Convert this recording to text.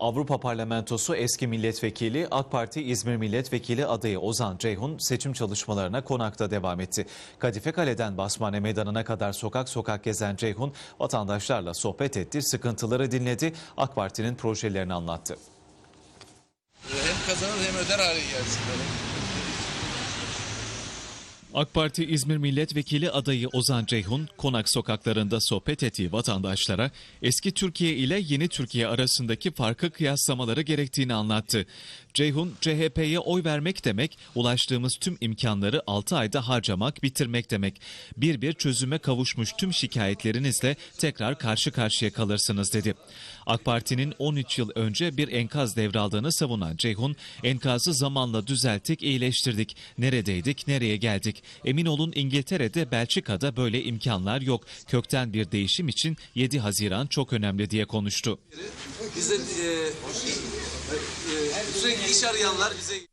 Avrupa Parlamentosu eski milletvekili AK Parti İzmir Milletvekili adayı Ozan Ceyhun seçim çalışmalarına konakta devam etti. Kadife Kale'den Basmane Meydanı'na kadar sokak sokak gezen Ceyhun vatandaşlarla sohbet etti, sıkıntıları dinledi, AK Parti'nin projelerini anlattı. Hem kazanır hem öder hale gelsin. AK Parti İzmir Milletvekili adayı Ozan Ceyhun, Konak sokaklarında sohbet ettiği vatandaşlara eski Türkiye ile yeni Türkiye arasındaki farkı kıyaslamaları gerektiğini anlattı. Ceyhun, CHP'ye oy vermek demek, ulaştığımız tüm imkanları 6 ayda harcamak, bitirmek demek. Bir bir çözüme kavuşmuş tüm şikayetlerinizle tekrar karşı karşıya kalırsınız dedi. AK Parti'nin 13 yıl önce bir enkaz devraldığını savunan Ceyhun, enkazı zamanla düzelttik, iyileştirdik. Neredeydik, nereye geldik? Emin olun İngiltere'de, Belçika'da böyle imkanlar yok. Kökten bir değişim için 7 Haziran çok önemli diye konuştu. Bize e, e, sürekli iş arayanlar bize